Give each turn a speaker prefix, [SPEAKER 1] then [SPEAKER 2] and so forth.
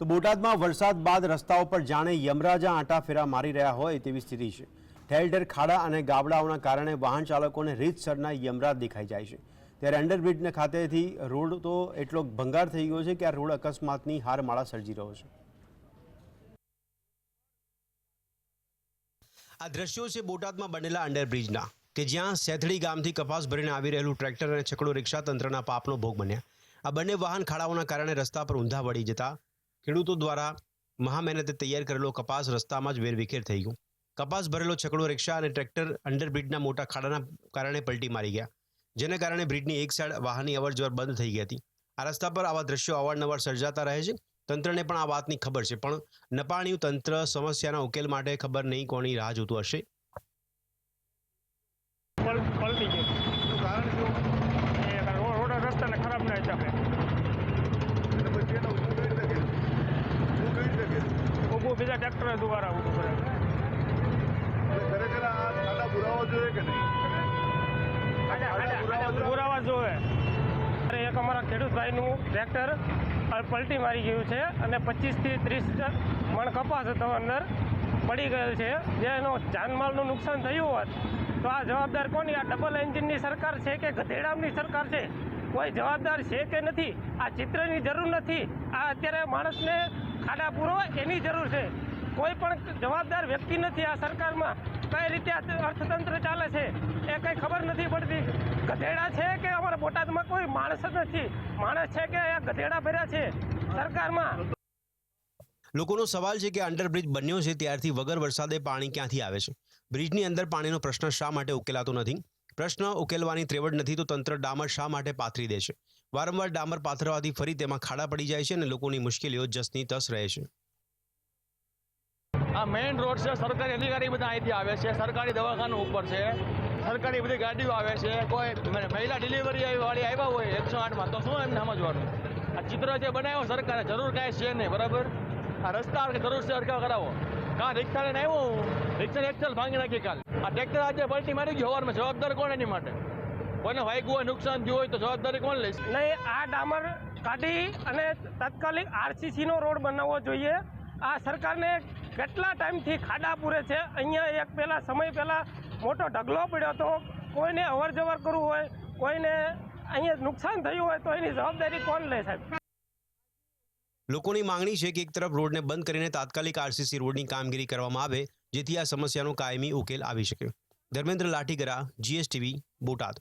[SPEAKER 1] તો બોટાદમાં વરસાદ બાદ રસ્તાઓ પર જાણે યમરાજા આંટા ફેરા મારી રહ્યા હોય તેવી સ્થિતિ છે. ઠેર ઠેર ખાડા અને ગાબડાઓના કારણે વાહન ચાલકોને રીતસરના યમરાજ દેખાઈ જાય છે. ત્યારે અંડરબ્રિજને ખાતેથી રોડ તો એટલો ભંગાર થઈ ગયો છે કે આ રોડ અકસ્માતની હારમાળા સર્જી રહ્યો છે. આ દ્રશ્યો છે બોટાદમાં બનેલા અંડરબ્રિજના, કે જ્યાં સેથડી ગામથી કપાસ ભરીને આવી રહેલું ટ્રેક્ટર અને છકડો રિક્ષા તંત્રના પાપનો ભોગ બન્યા. આ બંને વાહન ખાડાઓના કારણે રસ્તા પર ઊંધા વળી જતા ખેડૂતો દ્વારા મહામહેનતે તૈયાર કરેલો કપાસ રસ્તામાં જ વેરવિખેર થઈ ગયો. કપાસ ભરેલો છકડો, રિક્ષા અને ટ્રેક્ટર અંડરબ્રિજના મોટા ખાડાના કારણે પલટી મારી ગયા, જેને કારણે બ્રિજની એક સાઈડ વાહનની અવરજવર બંધ થઈ ગઈ હતી. આ રસ્તા પર આવા દ્રશ્યો અવારનવાર સર્જાતા રહે છે. તંત્રને પણ આ વાતની ખબર છે, પણ નપાણ્યું તંત્ર સમસ્યાના ઉકેલ માટે ખબર નહીં કોની રાહ જોતું હશે
[SPEAKER 2] પલ પલટી ગયો
[SPEAKER 3] એનું કારણ શું
[SPEAKER 2] એ રો- રોડ રસ્તાને ખરાબ ના હિસાબે
[SPEAKER 3] એટલે પછી એને ઊભું કરી શકે ઊભું કરી શકે
[SPEAKER 2] ઊભું બીજા ટ્રેક્ટર દ્વારા આવવું
[SPEAKER 3] પડે ખરેખર આ પુરાવા જોઈએ કે નહીં?
[SPEAKER 2] ખાડા- ખાડા- ખાડા પુરાવા જોવે અરે એક અમારા ખેડૂત ભાઈનું ટ્રેક્ટર પલટી મારી ગયું છે અને પચીસથી ત્રીસ મણ કપાસ હતો અંદર. પડી ગયેલ છે. જે એનો જાનમાલનું નુકસાન થયું હોત તો આ જવાબદાર કોની? આ ડબલ એન્જિનની સરકાર છે કે ગધેડામની સરકાર છે? કોઈ જવાબદાર છે કે નથી? આ ચિત્રની જરૂર નથી. આ અત્યારે માણસને ખાડા પૂરો એની જરૂર છે. કોઈ પણ જવાબદાર વ્યક્તિ નથી આ સરકારમાં. કઈ રીતે અર્થતંત્ર ચાલે છે એ કંઈ ખબર નથી પડતી. ગધેડા છે કે અમારા બોટાદમાં કોઈ માણસ જ નથી. માણસ છે કે ગધેડા ભર્યા છે સરકારમાં.
[SPEAKER 1] લોકોનો સવાલ છે કે અંડરબ્રિજ બન્યો છે ત્યારથી વગર વરસાદે પાણી ક્યાંથી આવે છે? બ્રિજની અંદર પાણીનો પ્રશ્ન શા માટે ઉકેલાતો નથી? પ્રશ્ન ઉકેલવાની ત્રેવડ નથી તો તંત્ર ડામર શા માટે પાથરી દે છે? વારંવાર ડામર પાથરવાથી ફરી તેમાં ખાડા પડી જાય છે અને લોકોની મુશ્કેલીઓ જસની તસ રહે છે.
[SPEAKER 4] આ મેઇન રોડ છે, સરકારી અધિકારી બધા અહીંથી આવે છે, સરકારી દવાખાનું ઉપર છે, સરકારી બધી ગાડીઓ આવે છે, કોઈ મહિલા ડિલિવરી વાળી આવ્યા હોય એકસો આઠમાં, તો શું એમને સમજવાનું? આ ચિત્ર જે બનાવ્યો સરકારે, જરૂર કાંઈ છે નહીં, બરાબર? આ રસ્તા જરૂર છે અડકા કરાવો. કાં રિક્ષા લઈને આવ્યો હું? રિક્ષા એક્સેલ ભાંગી નાખી કાલ. આ ટ્રેક્ટર આજે પલટી મારી ગયો હવારમાં. જવાબદાર કોણ એની માટે? કોને વાગ્યું હોય નુકસાન થયું હોય તો જવાબદારી કોણ લેશે?
[SPEAKER 2] નહીં, આ ડામર કાઢી અને તાત્કાલિક આરસીસીનો રોડ બનાવવો જોઈએ. આ સરકારને કેટલા ટાઈમથી ખાડા પૂરે છે? અહીંયા એક પહેલાં સમય પહેલાં મોટો ઢગલો પડ્યો હતો. કોઈને અવર જવર કરવું હોય, કોઈને અહીંયા નુકસાન થયું હોય તો એની જવાબદારી કોણ લે સાહેબ?
[SPEAKER 1] લોકોની માંગણી છે કે એક તરફ રોડને બંધ કરીને તાત્કાલિક આરસીસી રોડની કામગીરી કરવામાં આવે, જેથી આ સમસ્યાનો કાયમી ઉકેલ આવી શકે. ધર્મેન્દ્ર લાઠીગરા, જીએસટીવી, બોટાદ.